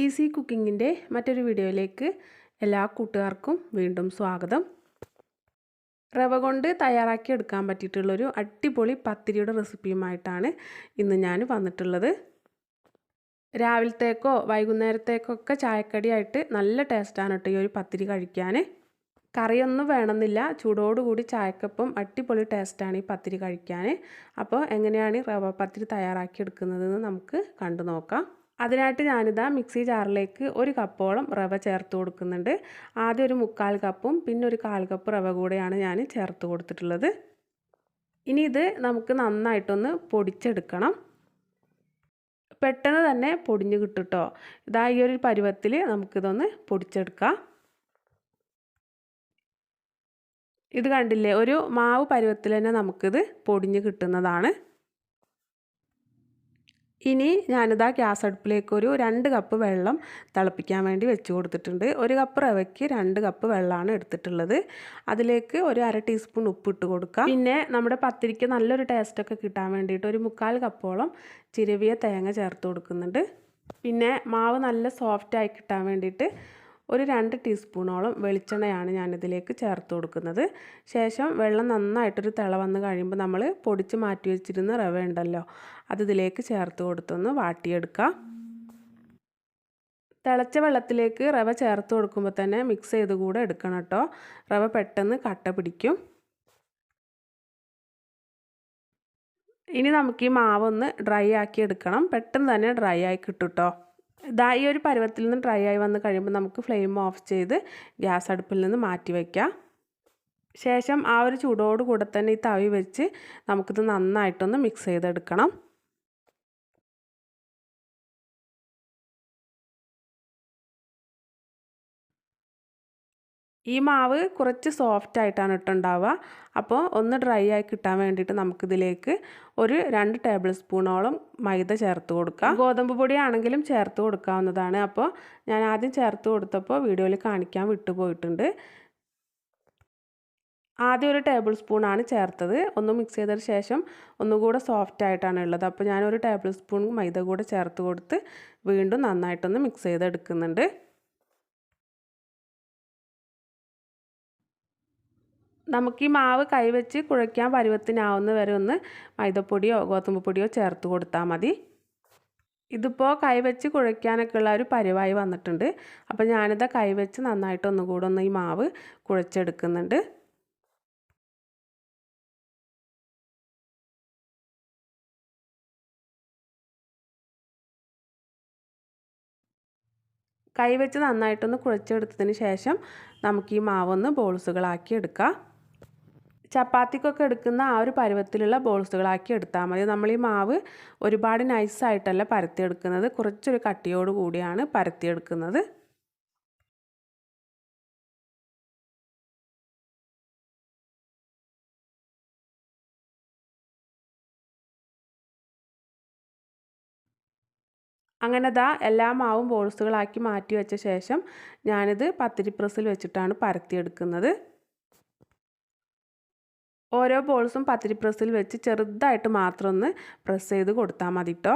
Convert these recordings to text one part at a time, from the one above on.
Easy കുക്കിങ്ങിന്റെ മറ്റൊരു വീഡിയോയിലേക്ക് എല്ലാ കൂട്ടുകാർക്കും വീണ്ടും സ്വാഗതം. റവ കൊണ്ട് തയ്യാറാക്കി എടുക്കാൻ പറ്റിയിട്ടുള്ളൊരു അടിപൊളി പത്തിരിയുടെ റെസിപ്പിയുമായിട്ടാണ് ഇന്ന് ഞാൻ വന്നിട്ടുള്ളത്. രാവിലത്തേക്കോ വൈകുന്നേരത്തേക്കോ ഒക്കെ ചായക്കടിയായിട്ട് നല്ല ടേസ്റ്റാണ് കേട്ടോ ഈ ഒരു പത്തിരി കഴിക്കാൻ. കറിയൊന്നും വേണമെന്നില്ല ചൂടോടുകൂടി ചായക്കപ്പം അടിപൊളി ടേസ്റ്റാണ് ഈ പത്തിരി കഴിക്കാൻ. അപ്പോൾ എങ്ങനെയാണ് റവ പത്തിരി തയ്യാറാക്കി എടുക്കുന്നതെന്ന് നമുക്ക് കണ്ടു നോക്കാം. അതിനായിട്ട് ഞാനിതാ മിക്സി ജാറിലേക്ക് ഒരു കപ്പോളം റവ ചേർത്ത് കൊടുക്കുന്നുണ്ട്. ആദ്യം ഒരു മുക്കാൽ കപ്പും പിന്നെ ഒരു കാൽ കപ്പ് റവ കൂടെയാണ് ഞാൻ ചേർത്ത് കൊടുത്തിട്ടുള്ളത്. ഇനി ഇത് നമുക്ക് നന്നായിട്ടൊന്ന് പൊടിച്ചെടുക്കണം. പെട്ടെന്ന് തന്നെ പൊടിഞ്ഞ് കിട്ടുട്ടോ. ഇതാ ഈ ഒരു പരുവത്തിൽ നമുക്കിതൊന്ന് പൊടിച്ചെടുക്കാം. ഇത് കണ്ടില്ലേ? ഒരു മാവ് പരുവത്തിൽ തന്നെ നമുക്കിത് പൊടിഞ്ഞ് കിട്ടുന്നതാണ്. ഇനി ഞാനിതാ ഗ്യാസ് അടുപ്പിലേക്ക് ഒരു രണ്ട് കപ്പ് വെള്ളം തിളപ്പിക്കാൻ വേണ്ടി വെച്ച് കൊടുത്തിട്ടുണ്ട്. ഒരു കപ്പ് റവയ്ക്ക് രണ്ട് കപ്പ് വെള്ളമാണ് എടുത്തിട്ടുള്ളത്. അതിലേക്ക് ഒരു അര ടീസ്പൂൺ ഉപ്പ് ഇട്ട് കൊടുക്കുക പിന്നെ നമ്മുടെ പത്തിരിക്ക് നല്ലൊരു ടേസ്റ്റൊക്കെ കിട്ടാൻ വേണ്ടിയിട്ട് ഒരു മുക്കാൽ കപ്പോളം ചിരവിയ തേങ്ങ ചേർത്ത് കൊടുക്കുന്നുണ്ട്. പിന്നെ മാവ് നല്ല സോഫ്റ്റായി കിട്ടാൻ വേണ്ടിയിട്ട് ഒരു രണ്ട് ടീസ്പൂണോളം വെളിച്ചെണ്ണയാണ് ഞാനിതിലേക്ക് ചേർത്ത് കൊടുക്കുന്നത്. ശേഷം വെള്ളം നന്നായിട്ടൊരു തിള വന്ന് കഴിയുമ്പോൾ നമ്മൾ പൊടിച്ച് മാറ്റി വെച്ചിരുന്ന റവ ഉണ്ടല്ലോ അത് ഇതിലേക്ക് ചേർത്ത് കൊടുത്തൊന്ന് വാട്ടിയെടുക്കുക തിളച്ച വെള്ളത്തിലേക്ക് റവ ചേർത്ത് കൊടുക്കുമ്പോൾ തന്നെ മിക്സ് ചെയ്ത് കൂടെ എടുക്കണം കേട്ടോ. റവ പെട്ടെന്ന് കട്ട പിടിക്കും. ഇനി നമുക്ക് ഈ മാവൊന്ന് ഡ്രൈ ആക്കി എടുക്കണം. പെട്ടെന്ന് തന്നെ ഡ്രൈ ആയി കിട്ടും കേട്ടോ. ഇതാ ഈ ഒരു പരുവത്തിൽ നിന്ന് ഡ്രൈ ആയി വന്ന് കഴിയുമ്പോൾ നമുക്ക് ഫ്ലെയിം ഓഫ് ചെയ്ത് ഗ്യാസ് അടുപ്പിൽ നിന്ന് മാറ്റി വയ്ക്കാം ശേഷം ആ ഒരു ചൂടോട് കൂടെ തന്നെ ഈ തവി വെച്ച് നമുക്കിത് നന്നായിട്ടൊന്ന് മിക്സ് ചെയ്തെടുക്കണം. ഈ മാവ് കുറച്ച് സോഫ്റ്റ് ആയിട്ടാണ് ഇട്ടുണ്ടാവുക അപ്പോൾ ഒന്ന് ഡ്രൈ ആയി കിട്ടാൻ വേണ്ടിയിട്ട് നമുക്കിതിലേക്ക് ഒരു രണ്ട് ടേബിൾ സ്പൂണോളം മൈദ ചേർത്ത് കൊടുക്കാം. ഗോതമ്പ് പൊടിയാണെങ്കിലും ചേർത്ത് കൊടുക്കാവുന്നതാണ്. അപ്പോൾ ഞാൻ ആദ്യം ചേർത്ത് കൊടുത്തപ്പോൾ വീഡിയോയിൽ കാണിക്കാൻ വിട്ടുപോയിട്ടുണ്ട്. ആദ്യം ഒരു ടേബിൾ സ്പൂണാണ് ചേർത്തത്. ഒന്ന് മിക്സ് ചെയ്തതിന് ശേഷം ഒന്നുകൂടെ സോഫ്റ്റ് ആയിട്ടാണ് ഉള്ളത്. അപ്പോൾ ഞാനൊരു ടേബിൾ സ്പൂൺ മൈദ കൂടെ ചേർത്ത് കൊടുത്ത് വീണ്ടും നന്നായിട്ടൊന്ന് മിക്സ് ചെയ്തെടുക്കുന്നുണ്ട്. നമുക്ക് ഈ മാവ് കൈവച്ച് കുഴയ്ക്കാൻ പരുവത്തിനാവുന്ന വരെ ഒന്ന് മൈദപ്പൊടിയോ ഗോതമ്പ് പൊടിയോ ചേർത്ത് കൊടുത്താൽ മതി. ഇതിപ്പോൾ കൈവച്ച് കുഴയ്ക്കാനൊക്കെ ഉള്ള ഒരു പരിവായി വന്നിട്ടുണ്ട്. അപ്പോൾ ഞാനിത് കൈവച്ച് നന്നായിട്ട് ഒന്നുകൂടെ ഒന്ന് ഈ മാവ് കുഴച്ചെടുക്കുന്നുണ്ട്. കൈവച്ച് നന്നായിട്ടൊന്ന് കുഴച്ചെടുത്തതിന് ശേഷം നമുക്ക് ഈ മാവൊന്ന് ബോൾസുകളാക്കി എടുക്കാം. ചപ്പാത്തിക്കൊക്കെ എടുക്കുന്ന ആ ഒരു പരുവത്തിലുള്ള ബോൾസുകളാക്കി എടുത്താൽ മതി. നമ്മൾ ഈ മാവ് ഒരുപാട് നൈസായിട്ടല്ല പരത്തിയെടുക്കുന്നത്. കുറച്ചൊരു കട്ടിയോട് കൂടിയാണ് പരത്തിയെടുക്കുന്നത്. അങ്ങനെ ദാ എല്ലാ മാവും ബോൾസുകളാക്കി മാറ്റി വെച്ച ശേഷം ഞാനിത് പത്തിരി പ്രസ്സിൽ വെച്ചിട്ടാണ് പരത്തിയെടുക്കുന്നത്. ഓരോ ബോൾസും പത്തിരി പ്രസ്സിൽ വെച്ച് ചെറുതായിട്ട് മാത്രം ഒന്ന് പ്രസ് ചെയ്ത് കൊടുത്താൽ മതി കേട്ടോ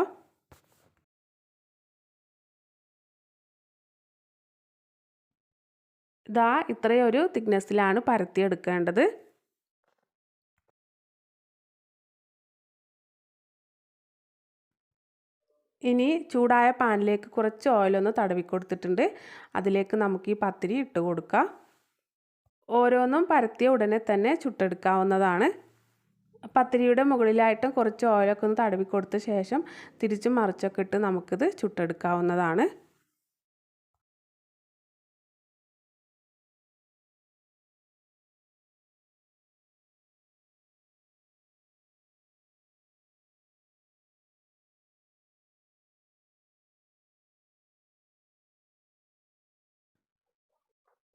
ഇതാ ഇത്രയും ഒരു തിക്നെസ്സിലാണ് പരത്തിയെടുക്കേണ്ടത് ഇനി ചൂടായ പാനിലേക്ക് കുറച്ച് ഓയിലൊന്ന് തടവി കൊടുത്തിട്ടുണ്ട്. അതിലേക്ക് നമുക്ക് ഈ പത്തിരി ഇട്ട് കൊടുക്കാം. ഓരോന്നും പരത്തിയ ഉടനെ തന്നെ ചുട്ടെടുക്കാവുന്നതാണ്. പത്തിരിയുടെ മുകളിലായിട്ടും കുറച്ച് ഓയിലൊക്കെ ഒന്ന് തടവി കൊടുത്ത ശേഷം തിരിച്ചും മറിച്ചൊക്കെ ഇട്ട് നമുക്കിത് ചുട്ടെടുക്കാവുന്നതാണ്.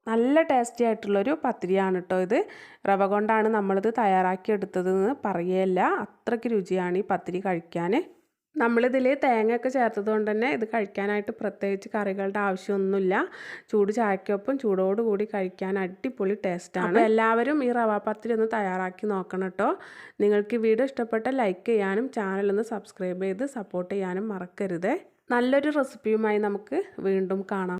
നല്ല ടേസ്റ്റി ആയിട്ടുള്ളൊരു പത്തിരിയാണ് കേട്ടോ ഇത്. റവ കൊണ്ടാണ് നമ്മളിത് തയ്യാറാക്കിയെടുത്തതെന്ന് പറയുകയല്ല അത്രയ്ക്ക് രുചിയാണ് ഈ പത്തിരി കഴിക്കാൻ നമ്മളിതിൽ തേങ്ങയൊക്കെ ചേർത്തത് കൊണ്ട് തന്നെ ഇത് കഴിക്കാനായിട്ട് പ്രത്യേകിച്ച് കറികളുടെ ആവശ്യമൊന്നുമില്ല. ചൂട് ചായക്കൊപ്പം ചൂടോടുകൂടി കഴിക്കാൻ അടിപൊളി ടേസ്റ്റാണ് എല്ലാവരും ഈ റവ പത്തിരി ഒന്ന് തയ്യാറാക്കി നോക്കണം കേട്ടോ നിങ്ങൾക്ക് വീഡിയോ ഇഷ്ടപ്പെട്ട ലൈക്ക് ചെയ്യാനും ചാനൽ ഒന്ന് സബ്സ്ക്രൈബ് ചെയ്ത് സപ്പോർട്ട് ചെയ്യാനും മറക്കരുത്. നല്ലൊരു റെസിപ്പിയുമായി നമുക്ക് വീണ്ടും കാണാം.